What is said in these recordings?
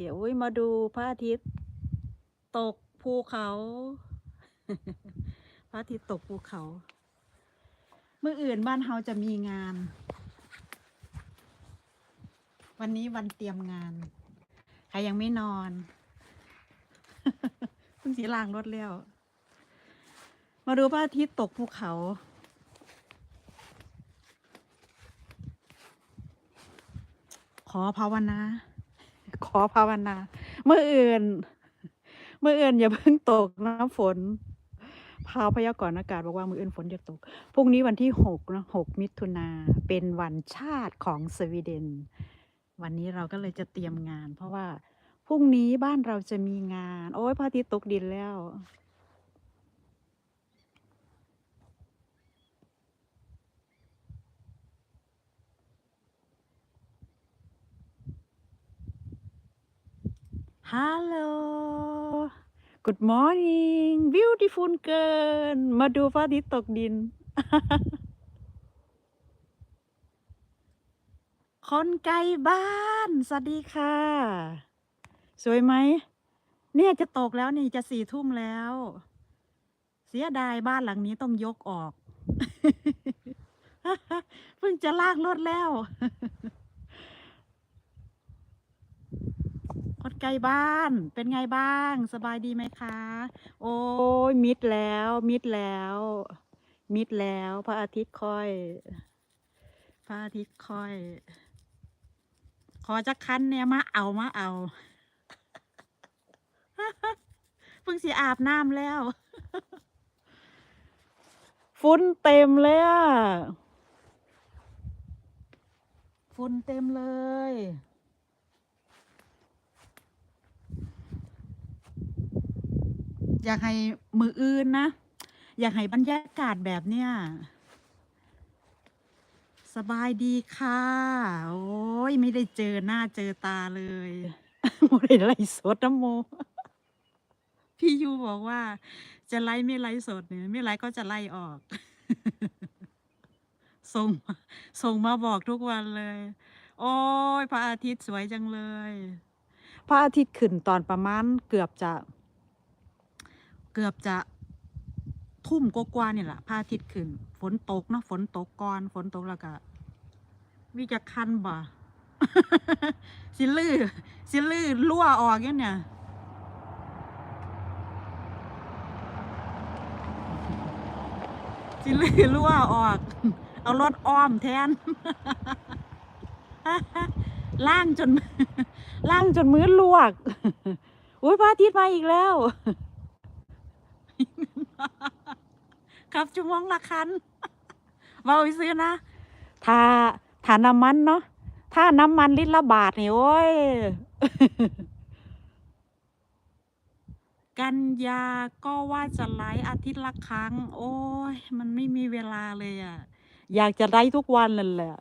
อุ้ยมาดูพระอาทิตย์ ตกภูเขา พระอาทิตย์ตกภูเขา เมื่ออื่นบ้านเฮาจะมีงาน วันนี้วันเตรียมงาน ใครยังไม่นอนเพิ่งสีลางรถแล้วมาดูพระอาทิตย์ตกภูเขาขอภาวนา ขอภาวนาเมื่ออื่น เมื่ออื่นอย่าเพิ่งตกน้ำฝนพาวพยากรณ์อากาศบอกว่ามืออื่นฝนจะตก พรุ่งนี้วันที่หกนะหกมิถุนาเป็นวันชาติของสวีเดน วันนี้เราก็เลยจะเตรียมงาน เพราะว่าพรุ่งนี้บ้านเราจะมีงาน โอ้ยพระอาทิตย์ตกดินแล้ว ฮัลโหล Good morning beautiful girl มาดูพระอาทิตย์ตกดิน คนไกลบ้าน สวัสดีค่ะ สวยไหม เนี่ยจะตกแล้วนี่จะสี่ทุ่มแล้ว เสียดายบ้านหลังนี้ต้องยกออก เพิ่งจะลากรถแล้ว คนไกลบ้านเป็นไงบ้างสบายดีไหมคะ โอ้ยมิดแล้ว มิดแล้ว มิดแล้ว พระอาทิตย์ค่อย พระอาทิตย์ค่อย ขอจักคันเนี่ยมาเอามาเอาเพิ่งสิอาบน้ำแล้วฝุ่นเต็มเลยอะฝุ่นเต็มเลย อยากให้มืออื่นนะ อยากให้บรรยากาศแบบเนี้ยสบายดีค่ะ โอ้ยไม่ได้เจอหน้าเจอตาเลยโมได้ไล่สดนะโม พี่ยูบอกว่า จะไล่ไม่ไล่สดเนี่ยไม่ไล่ก็จะไล่ออกส่งส่งมาบอกทุกวันเลย โอ้ยพระอาทิตย์สวยจังเลย พระอาทิตย์ขึ้นตอนประมาณเกือบจะ เกือบจะทุ่มกว่าๆนี่แหละพระอาทิตย์ขึ้น ฝนตกเนาะฝนตกก่อนฝนตกแล้วก็วิจะคันบ่สิลือสิลือรั่วออกอย่างเนี่ยสิลือรั่วออก เอารถอ้อมแทนล่างจนล่างจนมือลวก อุ้ยพระอาทิตย์มาอีกแล้ว ครับชั่วโมงละคันเมาไปซื้อนะถ้าถ้าน้ำมันเนาะถ้าน้ำมันลิตรละบาทนี่โอ้ย กันยาก็ว่าจะไลฟ์อาทิตย์ละครั้ง โอ้ย มันไม่มีเวลาเลยอะ่ะ อยากจะไลฟ์ทุกวันเลยแหละ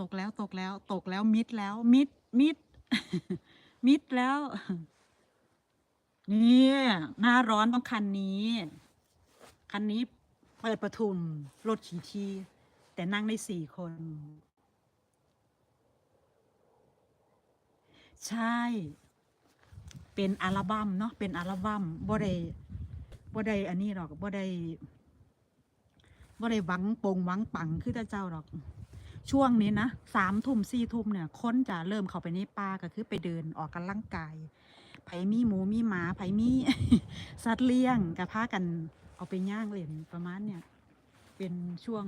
ตกแล้วตกแล้ว ตกแล้วมิดแล้ว มิดมิดมิดแล้ว นี่หน้าร้อนต้องคันนี้ คันนี้เปิดประทุนรถขี่ทีแต่นั่งได้สี่คน ใช่ เป็นอัลบั้มเนาะเป็นอัลบั้มบ่ได้บ่ได้อันนี้หรอกบ่ได้บ่ได้หวังปงหวังปังคือแต่เจ้าหรอก ช่วงนี้นะสามทุ่มสี่ทุ่มเนี่ยคนจะเริ่มเข้าไปในป่าก็คือไปเดินออกกำลังกาย ไผมีหมูมีหมาไผมีสัตว์เลี้ยงกับพากัน เอาไปย่างเล่นประมาณเนี่ย เป็นช่วง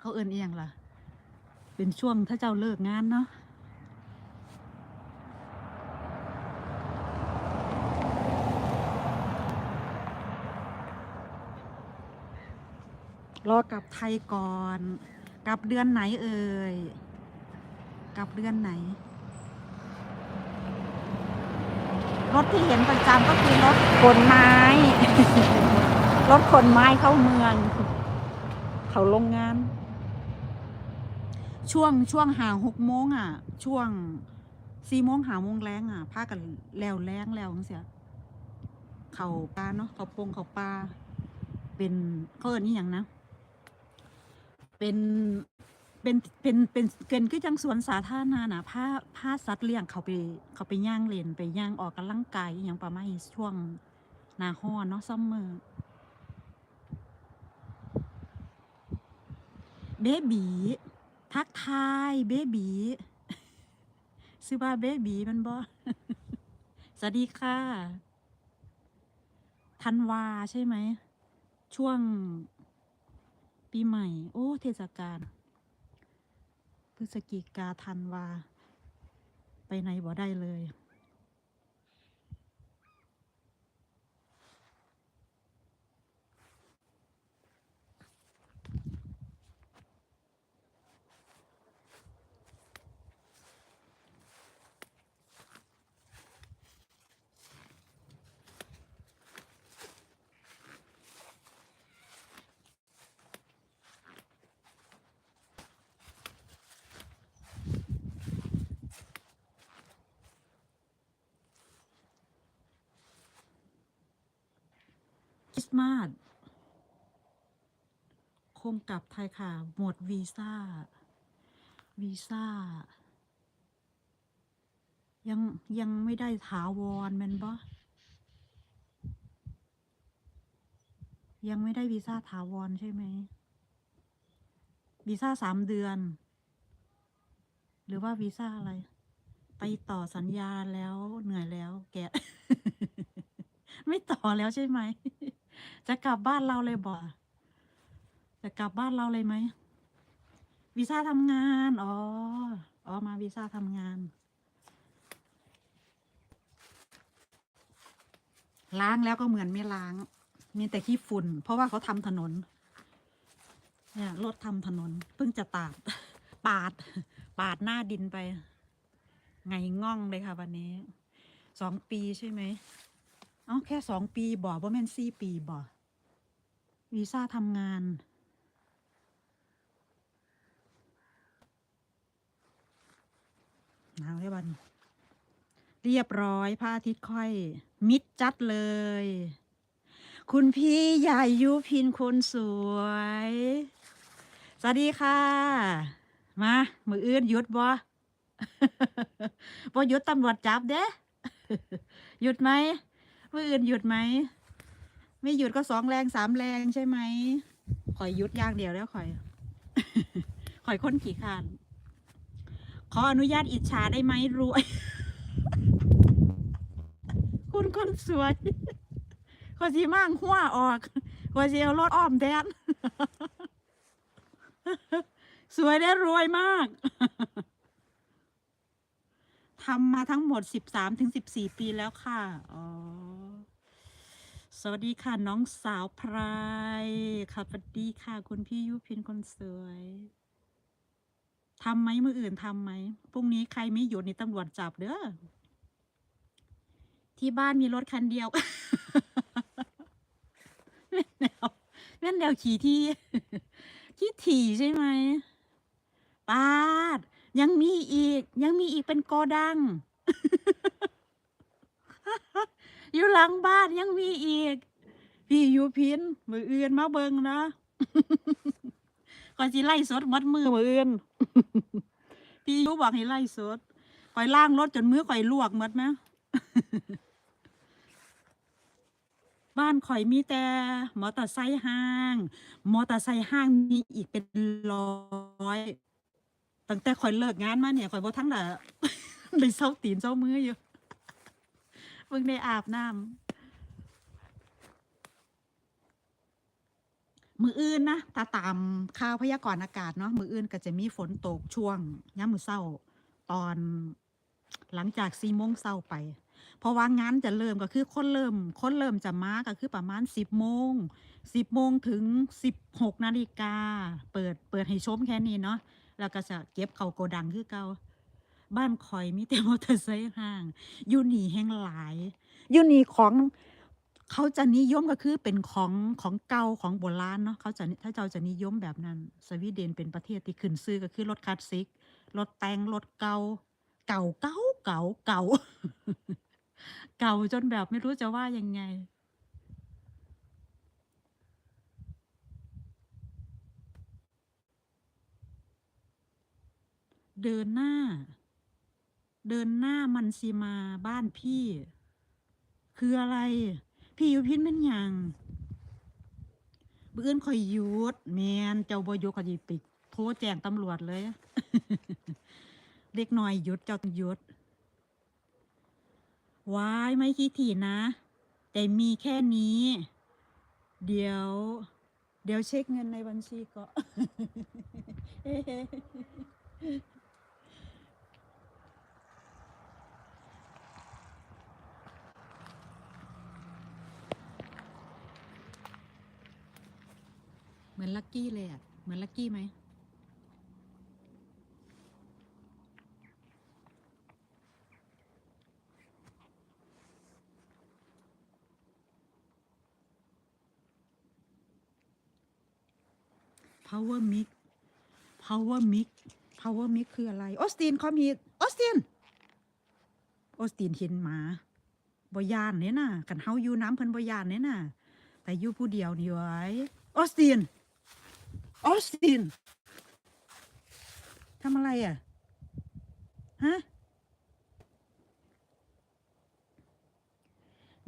เขาเอินเอียงล่ะ เป็นช่วงถ้าเจ้าเลิกงานเนาะรอกลับไทยก่อน กลับเดือนไหนเอ่ย กลับเดือนไหน รถที่เห็นประจำก็คือรถขนไม้ รถขนไม้เข้าเมือง เขาโรงงาน ช่วงช่วงหาหกโมงอะ ช่วงสี่โมงหาโมงแรงอะพากันแล้วแรงแล้วจังเสียเขาปลาเนาะเขาปงเขาปลาเป็นเขาเอินี่อย่างนะ เป็น เป็นเป็นเป็นเกินคือจังสวนสาธารณะนะพาพาสัตว์เลี้ยงเขาไปเขาไปย่างเลนไปย่างออกกำลังกายอย่างประมาณช่วงหน้าร้อเนาะซัมเมอร์เบบีทักทายเบบีซื้อว่าเบบีมันบ่สวัสดีค่ะธันวาใช่ไหม ช่วงปีใหม่ โอ้ เทศกาล พฤศจิกาธันวา ไปไหนบ่ได้เลย ริสต์มาสคงกลับไทยค่ะ หมดวีซ่า วีซ่า ยังยังไม่ได้ถาวรแมนบ่ยังไม่ได้วีซ่าถาวรใช่ไหมวีซ่าสามเดือน หรือว่าวีซ่าอะไร ไปต่อสัญญาแล้วเหนื่อยแล้วแก ไม่ต่อแล้วใช่ไหม จะกลับบ้านเราเลยบ่จะกลับบ้านเราเลยไหมวีซ่าทำงาน อ๋อ อ๋อ มาวีซ่าทำงาน ล้างแล้วก็เหมือนไม่ล้าง มีแต่ขี้ฝุ่น เพราะว่าเขาทำถนน เนี่ยรถทำถนน เพิ่งจะตาด ปาด ปาดหน้าดินไป ไงง่องเลยค่ะวันนี้ สองปีใช่ไหม เอ้าแค่สองปีบ่บ่แม่นสี่ปีบ่วีซ่าทำงานหนาวได้บันเรียบร้อยพระอาทิตย์ค่อย มิดจัดเลย คุณพี่ใหญ่ยุพินคนสวย สวัสดีค่ะ มา มืออื่นหยุดบ่บ่หยุดตำรวจจับเด้หยุดไหม มืออื่นหยุดไหม ไม่หยุดก็สองแรงสามแรงใช่ไหมข่อยหยุดอย่างเดียวแล้วข่อย ข่อยค้นขี่ขาน ขออนุญาตอิจฉาได้ไหมรวย คุณคนสวยขอสีมั่งหัวออกขอสีเอารถอ้อมแดนสวยได้รวยมากทำมาทั้งหมดสิบสามถึงสิบสี่ปีแล้วค่ะ อ๋อ สวัสดีค่ะน้องสาวพรายค่ะสวัสดีค่ะ คุณพี่ยุพินคนสวยทำไหมมืออื่นทำไหมพรุ่งนี้ใครไม่หยุดนี่ตำรวจจับเด้อที่บ้านมีรถคันเดียวแม่นแนวแม่นแนวขี่ที่ที่ถี่ใช่ไหมปาด ยังมีอีก ยังมีอีกเป็นโกดัง อยู่หลังบ้านยังมีอีก พี่อยูพินมืออื่นมาเบิงนะก่อนสิไล่สดหมัดมือมืออื่น พี่อยูบอกให้ไล่สดข่อยล่างรถจนมือข่อยลวกหมดไหมบ้านข่อยมีแต่มอเตอร์ไซค์ห้าง มอเตอร์ไซค์ห้างมีอีกเป็นร้อยตั้งแต่ข่อยเลิกงานมาเนี่ยข่อยบ่ทั้งแต่ได้เซาตีนเซามืออยู่เพิ่งได้อาบน้ำมืออื่นนะถ้าตามข่าวพยากรณ์อากาศเนาะมืออื่นก็จะมีฝนตกช่วงย่ามมือเศร้า ตอนหลังจากสี่โมงเศร้าไป เพราะว่างานจะเริ่มก็คือคนเริ่มคนเริ่มจะมาก็คือประมาณสิบโมงสิบโมงถึงสิบหกนาฬิกาเปิดเปิดให้ชมแค่นี้เนาะแล้วก็จะเก็บเขาโกดังคือเก่า บ้านคอยมีแต่มอเตอร์ไซค์ห้างยูนีแห่งหลายยูนีของเขาจะนิยมก็คือเป็นของของเก่าของโบราณเนาะเขาจะถ้าเจ้าจะนิยมแบบนั้น สวีเดนเป็นประเทศที่ขึ้นซื้อก็คือรถคลาสสิกรถแต่งรถเก่าเก่าเก่าเก่าเก่าเก่าจนแบบไม่รู้จะว่ายังไงเดินหน้า เดินหน้ามันสิมาบ้านพี่ คืออะไร พี่อยู่พินเป็นหยังเบื้อนคอยยุดแมนเจ้าบอยกก็ยิปิกโทรแจ้งตำรวจเลยเด็กน้อยยุดเจ้าหยุดวายไม่คิดถี่นะ แต่มีแค่นี้ เดี๋ยว เดี๋ยวเช็คเงินในบัญชีก็ มือนลักกี้เลยอะ เหมือนลักกี้ไหม power mix power mix power mix คืออะไร ออสตินคอมฮีออสติน ออสตินเห็นหมาบยานเนี่ยน่ะกันเฮาอยู่น้ำเพิ่นบยานเนี่ยน่ะ แต่อยู่ผู้เดียวนี่ไว้ออสติน ออสตินทำอะไรอะ ฮะ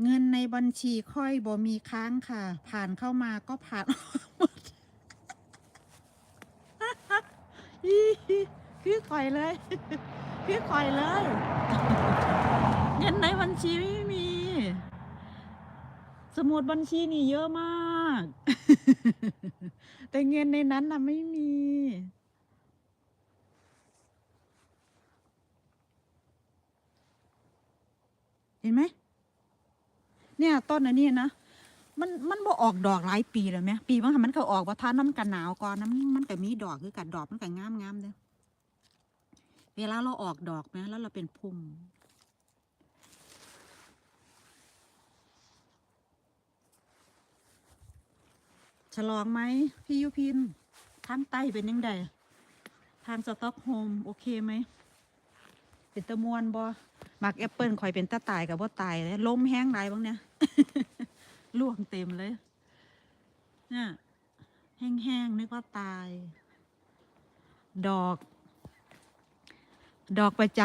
เงินในบัญชีค่อยบ่มีค้างค่ะ ผ่านเข้ามาก็ผ่านหมดคือข่อยเลยคือข่อยเลย เงินในบัญชีไม่มี สมุดบัญชีนี่เยอะมาก แต่เงินในนั้นน่ะไม่มี เห็นไหม เนี่ยต้นอันนี้นะ มันมันบ่ออกดอกหลายปีแล้วไหมปีบางครั้งมันก็ออกว่าท่าน้ำกันหนาวก่อนน้ำมันก็มีดอกคือกันดอกมันก็งามงามเด้อเวลาเราออกดอกไหมแล้วเราเป็นพุ่ม ฉลองไหมพี่ยุพินทางใต้เป็นยังไงทางสต็อกโฮมโอเคไหมเป็นตะมวนบอมักแอปเปิลคอยเป็นตาตายกับว่าตายเลยล้มแห้งไรบ้างเนี่ยล่วงเต็มเลยเนี่ยแห้งๆนึกว่าตาย ดอก ดอกประจ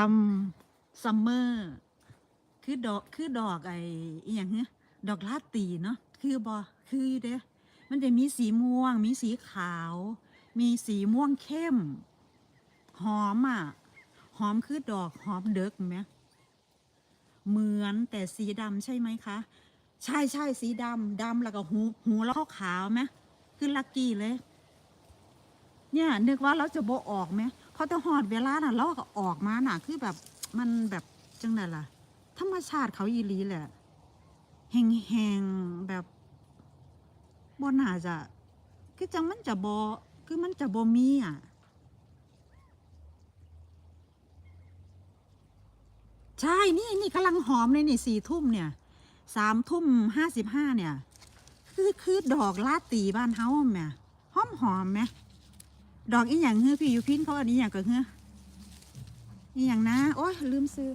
ำซัมเมอร์ คือดอกคือดอกไอ้อย่างเงี้ยดอกลาตีเนาะคือบอคืออยู่เด้ มันจะมีสีม่วง มีสีขาว มีสีม่วงเข้ม หอมอะ หอมคือดอกหอมเด็กไหมเหมือนแต่สีดำใช่ไหมคะ ใช่ใช่สีดำดำแล้วก็หูหูแล้วขาวไหมคือลักกี้เลย เนี่ยนึกว่าเราจะโบออกไหมพอจะหอดเวลาน่ะเราก็ออกมาน่ะ คือแบบมันแบบจังไดล่ะ ธรรมชาติเขาอีหลีแหละแหงๆแบบ บน่าจะคือจังมันจะบอคือมันจะบมีอะใช่นี่นี่กำลังหอมเลยนี่สี่ทุ่มเนี่ยสามทุ่มห้าสิบห้าเนี่ย คือคือดอกลาตีบ้านเฮาแม่หอมหอมไหมดอกอีหยังเฮือพี่อยู่พินเขาอันนี้อย่างก็เฮืออีหยังนะโอ้ยลืมซื้อ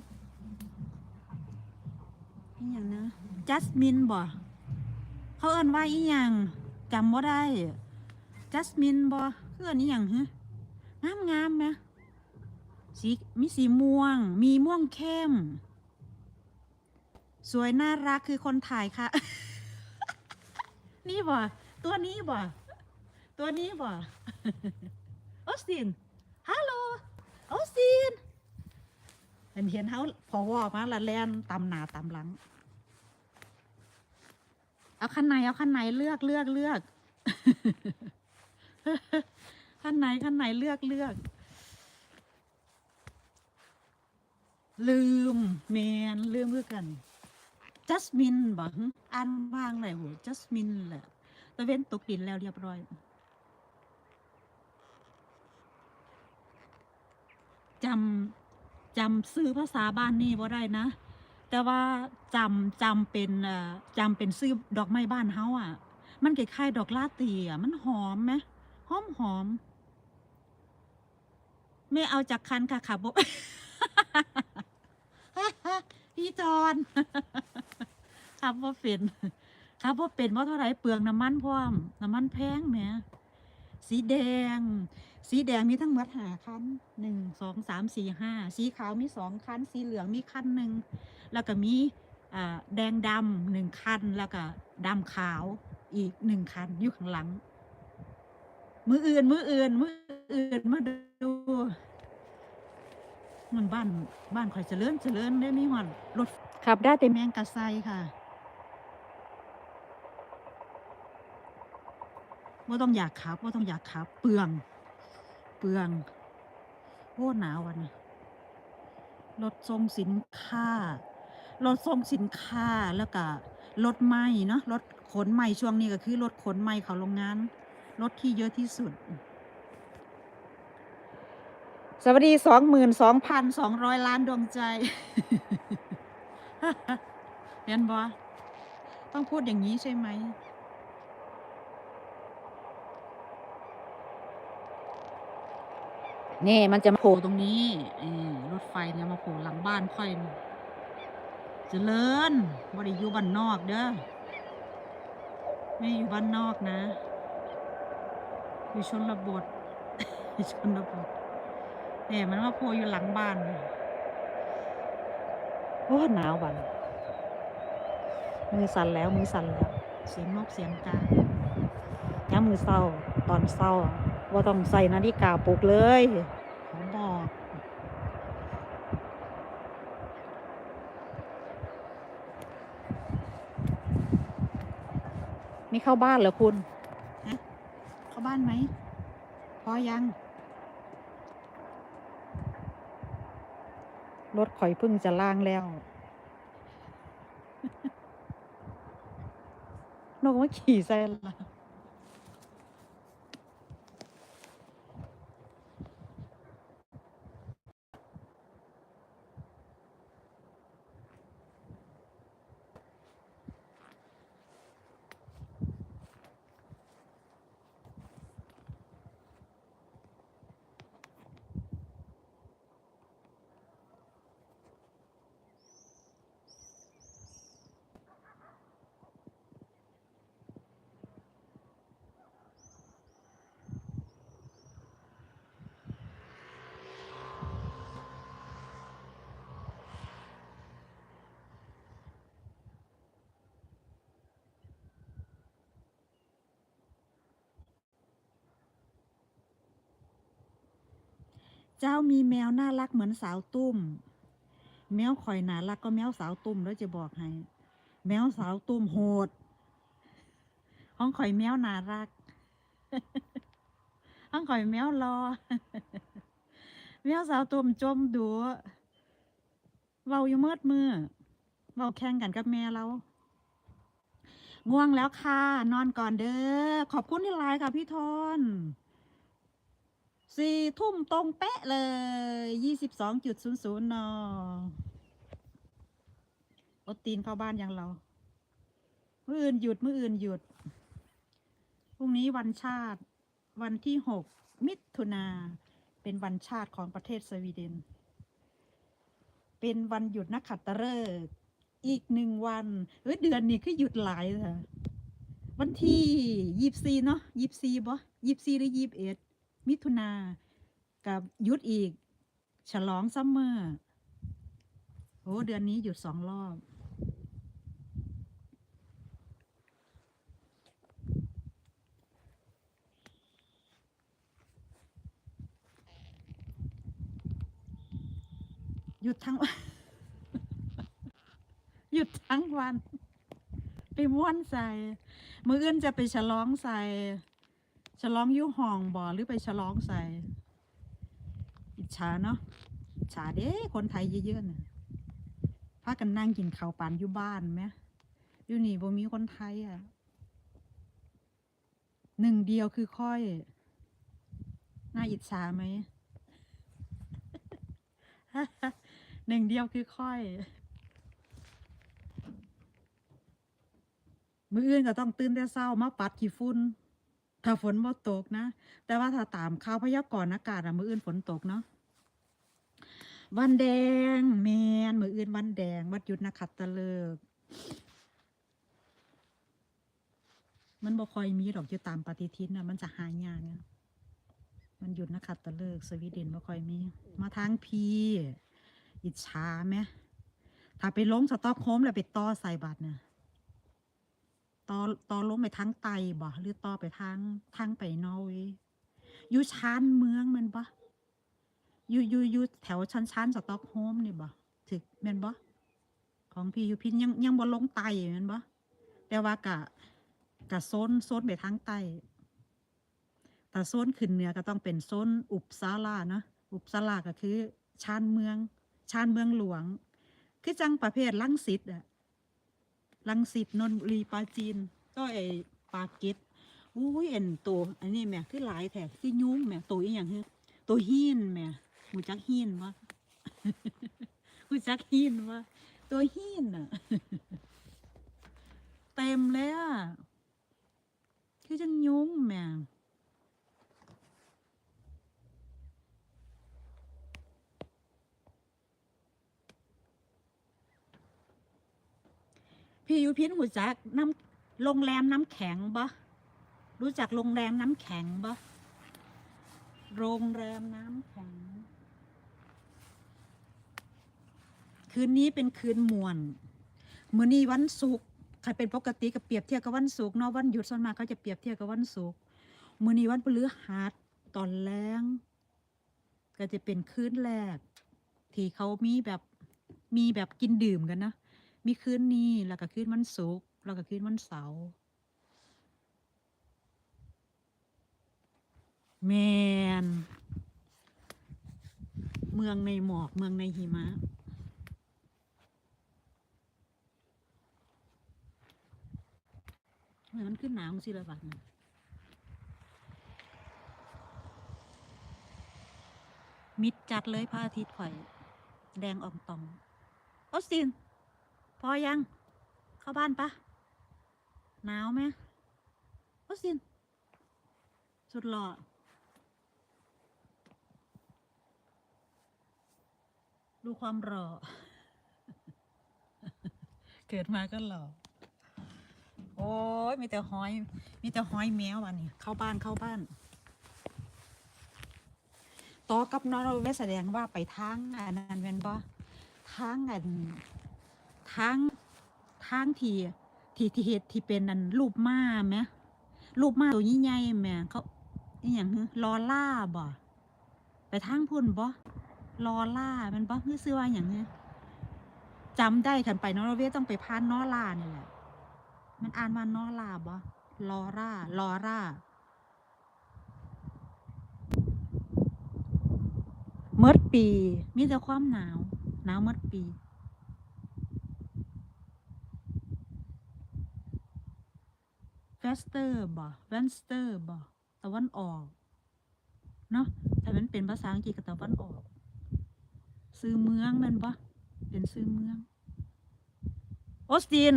อีหยังนะจัสมินบ่ เขาเอิ้นว่าอีหยังจำบ่ได้จัสมินบ่คืออันนี้หยังเฮืองามงามไหมสีมีสีม่วง มีม่วงเข้ม สวยน่ารักคือคนถ่ายค่ะ นี่บ่ตัวนี้บ่ตัวนี้บ่ออสตินฮัลโหลออสตินเห็นเห็นเขาพอวอมาละแลนตำหนาตำหลัง เอาคันไหนเอาคันไหนเลือกเลือกเลือกคันไหนคันไหนเลือกเลือก ลืมแมนลืมคือกันจัสมินบ่หึอ่านว่างเลยโหจัสมินแหละตะเว้นตกดินแล้วเรียบร้อยจำจำซื้อภาษาบ้านนี่บ่ได้นะ แต่ว่าจำจำเป็นเอ่อจำเป็นซื้อดอกไม้บ้านเฮาอะ มันคล้ายๆดอกลาตีอะมันหอมไหมหอมหอมไม่เอาจากคันค่ะค่ะบ่พี่จอนครับว่าเป็นครับว่าเป็นว่าเท่าไหรเปลืองน้ำมันพร้อมน้ำมันแพงแหมสีแดง สีแดงมีทั้งหมดหาคันหนึ่งสองสามสี่ห้าสีขาวมีสองคันสีเหลืองมีคันหนึ่งแล้วก็มีแดงดำหนึ่งคันแล้วก็ดำขาวอีกหนึ่งคันอยู่ข้างหลัง มืออื่นมืออื่นมืออื่นมาดูมันบ้านบ้านข่อยเจริญเจริญได้มีหอดรถขับได้แต่แมงกะไซค่ะว่าต้องอยากขับว่าต้องอยากขับ เปลือง เปลืองโอ้หนาววันนี้รถส่งสินค้ารถส่งสินค้าแล้วก็รถไหม้เนาะรถขนไหม้ช่วงนี้ก็คือรถขนไหม้เขาโรงงานรถที่เยอะที่สุด สวัสดีสองหมื่นสองพันสองร้อยล้านดวงใจเห็นบอต้องพูดอย่างนี้ใช่ไหม นี่มันจะมาโผล่ตรงนี้รถไฟเนี่ยมาโผล่หลังบ้านค่อยเจริญบริอยู่บ้านนอกเด้อไม่อยู่บ้านนอกนะ อยู่ชนระบทชนระบทเนี่ยมันมาโผล่อยู่หลังบ้านโอ้หนาววันมือสั่นแล้วมือสั่นแล้ว เสียงนกเสียงกาย้ำมือเศร้า ตอนเศร้า ว่าต้องใส่นาฬิกาปลุกเลยเขาบอกนี่เข้าบ้านเหรอคุณฮะเข้าบ้านไหมพอยัง รถข่อยเพึ่งจะล่างแล้ว นกมาขี่ใส่ละ เจ้ามีแมวน่ารักเหมือนสาวตุ้ม แมวข่อยน่ารักก็แมวสาวตุ้มแล้วจะบอกให้ แมวสาวตุ้มโหดห้องข่อยแมวน่ารักห้องข่อยแมวรอ แมวสาวตุ้มจมดูเว้าอยู่เมืดมือเว้าแข่งกันกับแม่เราง่วงแล้วค่ะ นอนก่อนเด้อ ขอบคุณที่ไลน์ค่ะพี่ทอน สี่ทุ่มตรงเป๊ะเลยยี่สิบสองจุดศูนย์ศูนย์นอรถตีนเข้าบ้านอยังเรา มื่ออื่นหยุด มื่ออื่นหยุด พรุ่งนี้วันชาติ วันที่หกมิถุนา เป็นวันชาติของประเทศสวีเดน เป็นวันหยุดนักขัตฤกษ์อีกหนึ่งวันเอ้ยเดือนนี้คือหยุดหลายค่ะวันที่ยี่สิบสี่เนาะยี่สิบสี่บ่ยี่สิบสี่หรือยี่สิบเอ็ด มิถุนากับยุดอีก ฉลองซัมเมอร์โอ้เดือนนี้หยุดสองรอบ หยุดทั้ง หยุดทั้งวัน ไปม่วนใส่มืออื่นจะไปฉลองใส่ ฉลองยุ่ห้องบ่หรือไปฉลองใส่ อิจฉาเนาะอิจฉาเด้คนไทยเยอะๆน่ะพากันนั่งกินข้าวปานอยู่บ้านไหมอยู่นี่บ่มีคนไทยอะหนึ่งเดียวคือค่อย น่าอิจฉาไหมหนึ่งเดียวคือค่อย มืออื่นก็ต้องตื่นแต่เช้ามาปัดขี้ฝุ่น ถ้าฝนบ่ตกนะ แต่ว่าถ้าตามข่าวพยากรณ์อากาศอะมืออื่นฝนตกเนาะวันแดงแมนมืออื่นวันแดง วัดหยุดนักขัตฤกษ์มันบ่ค่อยมีดอกอยู่ตามปฏิทินนะมันจะหายากเนี่ยมันหยุดนะคัดตะเลิก สวีเดนบ่ค่อยมี มาทางพีอิจฉาไหมถ้าไปลงสต็อกโฮมแล้วไปต่อใส่บัตรเนี่ย ต่อต่อลงไปทางไตบ่หรือต่อไปทางทางไปนอร์เวย์อยู่ชานเมืองมันบ่อยู่อยู่อยู่แถวชั้นชั้นสต็อกโฮมนี่บ่ถึกแม่นบ่ของพี่ยูพินยังยังบ่ลงไตแม่นบ่แต่ว่ากะกะโซนโซนไปทางใต้แต่โซนขึ้นเหนือก็ต้องเป็นโซนอุปสาลาเนาะอุปสาลาก็คือชานเมืองชานเมืองหลวง คือจังประเภทลังสิตอะ ลังสิตนนทบุรีปลาจีน ก็ไอปาเก็ตอุ้ยเอ็นตัวอันนี้แม่คือหลายแถบคือยุ้งแม่ตัวอีอย่างคือตัวหินแม่หูจักหินวะหูจักหินวะตัวหินอะเต็มเลยอะคือจังยุ้งแม่ พี่ยุพินหูจักน้ำโรงแรมน้ำแข็งปะรู้จักโรงแรมน้ำแข็งปะโรงแรมน้ำแข็ง คืนนี้เป็นคืนมวนมื้อนี้วันศุกร์ใครเป็นปกติก็เปรียบเทียบกับวันศุกร์เนาะวันหยุดส่วนมากเขาจะเปรียบเทียบกับวันศุกร์มื้อนี้วันพฤหัสตอนแรงก็จะเป็นคืนแรก ที่เขามีแบบมีแบบกินดื่มกันนะ มีคืนนี้ แล้วก็คืนวันศุกร์แล้วก็คืนวันเสาร์แมน เมืองในหมอกเมืองในหิมะทำไมมันขึ้นหนาวสิละบัดนะมิดจัดเลยพระอาทิตย์ข่อย แดงอ่องตองออสิน พอยัง เข้าบ้านปะหนาวไหมโออสตินสุดหล่อดูความหล่อ เกิดมาก็หล่อ โอ้ยมีแต่หอย มีแต่หอยแมววันนี้ เข้าบ้านเข้าบ้านต่อกับน้อร์เวย์แสดงว่าไปทางอันนั้นเป็นบ่ทางอัน ทางทางที่ที่ที่เฮ็ดที่เป็นนันรูปม้าไหมรูปม้าตัวใหญ่ๆแหม่เขาอหย่างฮึลอล่าบ่ไปทางพุ่นบ่ลอล่ามันบ่คือซื้อว่าอย่างฮึจำได้คันไปนอร์เวย์ต้องไปพานนอล่านี่แหละมันอ่านว่านอล่าบ่ลอร่าลอร่าเมดปีมีแต่ความหนาว หนาวเมดปี เวสเตอร์บ่เวนสเตอร์บ่ตะวันออก เนาะถ้ามันเป็นภาษาอังกฤษก็ตะวันออก ซื้อเมืองมันบ่เป็นซื้อเมือง ออสติน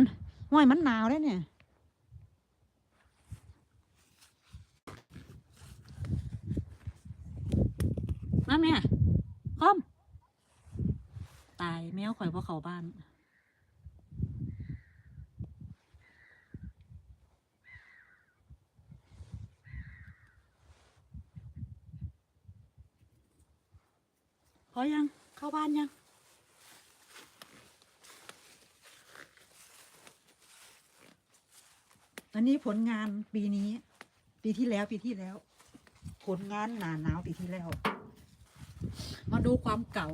ห้วยมันหนาวได้เนี่ย มาแม่คอม ตายแมวข่อยเพราะเขาบ้าน อยัง เข้าบ้านยัง อันนี้ผลงานปีนี้ ปีที่แล้วปีที่แล้ว ผลงานหนาหนาวปีที่แล้ว มาดูความเก่า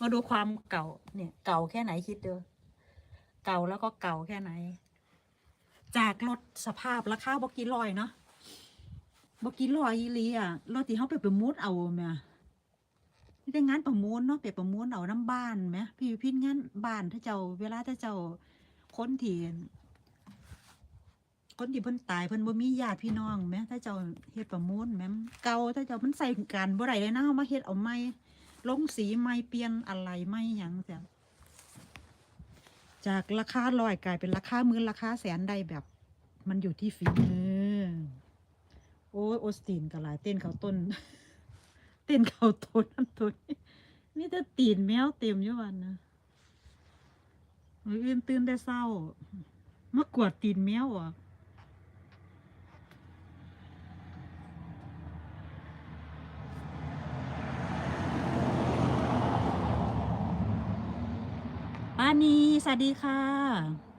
มาดูความเก่า เนี่ย เก่าแค่ไหนคิดดูเก่าแล้วก็เก่าแค่ไหน จากรถสภาพราคาบกี่ร้อยเนาะบกี่ร้อยอีหลีอะรถที่เขาไปปมูลเอาแม่ นี่แต่งานประมูลเนาะไปประมูลเอาน้ำบ้านไหมพี่พินงานบ้านถ้าเจ้า เวลาถ้าเจ้าคนที่คนที่เพิ่นตายเพิ่นบ่มีญาติพี่น้องแหมถ้าเจ้าเฮ็ดประมูลแหมเก่าถ้าเจ้ามันใส่กันบ่ได้เลยนะเฮามาเฮ็ดเอาใหม่ลงสีใหม่เปลี่ยนอะไรใหม่หยังจ้ะจากราคาร้อยกลายเป็นราคาหมื่นราคาแสนได้แบบ มันอยู่ที่ฝีมือโอ้ยโอสตินก็หลายเต้นเขาต้น ต้นเขาโตนั่นตัวนี้มีแต่ตีนแมวเต็มอยู่วันนะมือื่นตื่นได้เศร้ามากวดตีนแมวอะป้านีสวัสดีค่ะ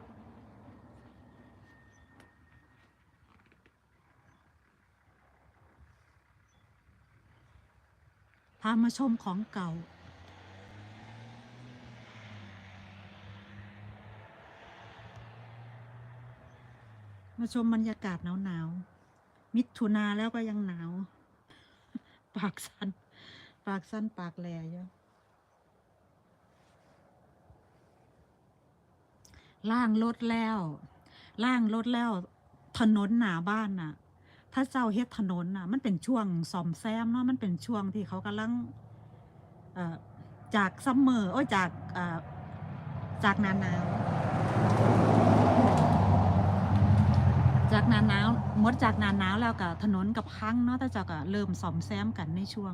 พามาชมของเก่า มาชมบรรยากาศหนาวๆ มิถุนาแล้วก็ยังหนาว ปากสันปากสั้นปากแหลอยู่ล่างรถแล้ว ล่างรถแล้ว ถนนหนาบ้านน่ะ ถ้าเจ้าเฮ็ดถนนน่ะ มันเป็นช่วงซ่อมแซมเนาะมันเป็นช่วงที่เขากำลังเอ่อจากซัมเมอร์โอ้จากเอ่อจากหนาหนาวจากหนาหนาวมดจากหนาหนาวแล้วก็ถนนกับพังเนาะแต่เจ้าก็เริ่มซ่อมแซมกันในช่วง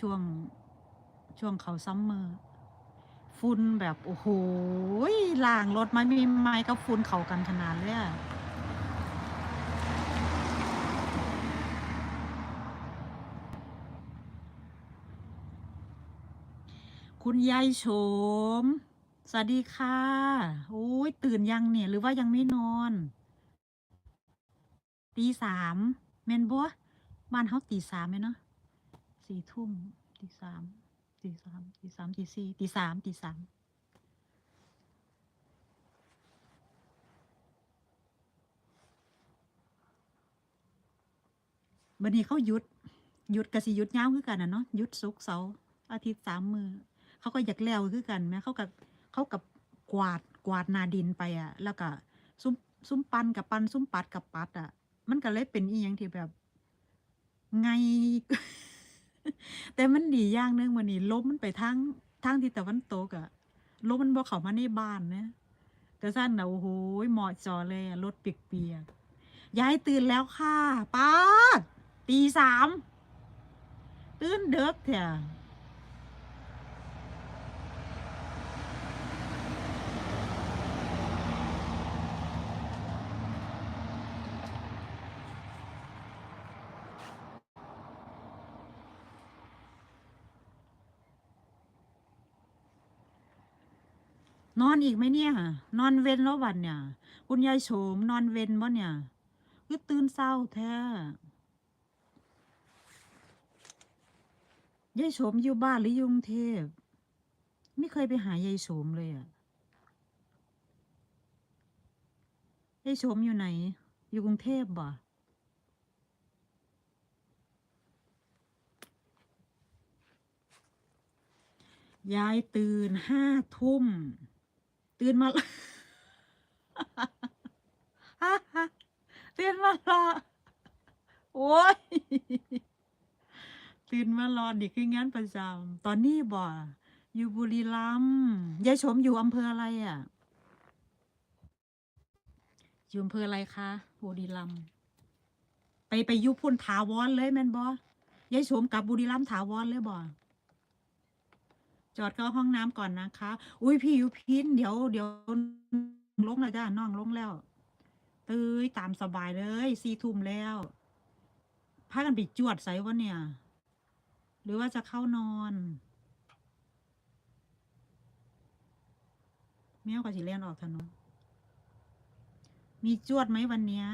ช่วงช่วงเขาซัมเมอร์ฝุ่นแบบโอ้โหล่างรถไม่มีไม้กับฝุ่นเขากันขนาดเลยอะ คุณยายโฉม สวัสดีค่ะ โอ้ยตื่นยังเนี่ย หรือว่ายังไม่นอน ตีสามแม่นบ่บ้านเฮาตีสามแม่นเนาะสี่ทุ่มตีสามตีสามตีสามตีสี่ตีสามตีสามบัดนี้เขาหยุดหยุดกสิหยุดยาคือกันนะเนาะหยุดศุกเสาร์อาทิตย์สามมือ เขาก็อยากแล้วคือกันแหมเขากับเขากับกวาดกวาดนาดินไปอะ แล้วก็ซุ้มซุ้มปันกับปันซุ้มปัดกับปัดอะ มันก็เลยเป็นอีหยังที่แบบ ไง แต่มันดีอย่างหนึงวันนี้ลมมันไปทางทางทิศตะวันตกอะลมมันบ่เข้ามาในบ้านนะแต่สั้นนะโอ้โหเหมาะจอเลยรถเปียกๆยายตื่นแล้วค่ะป้าดตีสามตื่นเด็กแท้ นอนอีกไหมเนี่ย นอนเว้นแล้ววันเนี่ย คุณยายโฉมนอนเว้นบ่เนี่ยคือตื่นเศร้าแท้ยายโฉมอยู่บ้านหรืออยกรุงเทพ ไม่เคยไปหายายโฉมเลยอะยายโฉมอยู่ไหน อยู่กรุงเทพบ่ยายตื่นห้าทุ่ม ตื่นมาตื่นมารอโอ้ยตื่นมารอนี่คืองานประจำตอนนี้บ่อยู่บุรีรัมย์ยายชมอยู่อำเภออะไรอะ อยู่อำเภออะไรคะ บุรีรัมย์ไปไปยุพุ่นถาวรเลยแม่นบ่ยายชมกับบุรีรัมย์ถาวรเลยบ่ จอดเข้าห้องน้ำก่อนนะคะ อุ้ยพี่ยุพินเดี๋ยวเดี๋ยวลงแล้วจ้าน้องลงแล้วเอ้ยตามสบายเลยสี่ทุ่มแล้วพากันไปจวดใส่วะเนี่ย หรือว่าจะเข้านอนแมวกับสิเลียนออกถนนมีจวดไหมวันเนี้ย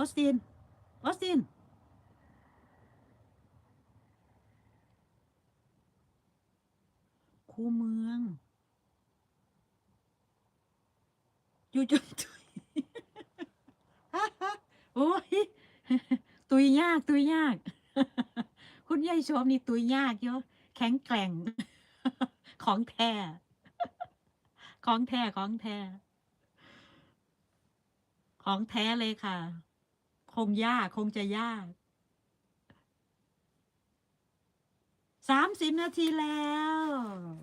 ออสติน ออสติน คูเมือง อยู่จนตุยโอ้ย ตุยยาก ตุยยาก คุณยายชมนี่ตุยยากเยอะแข็งแกร่ง ของแท้ ของแท้ ของแท้ ของแท้เลยค่ะ คงยากคงจะยากสามสิบนาทีแล้ว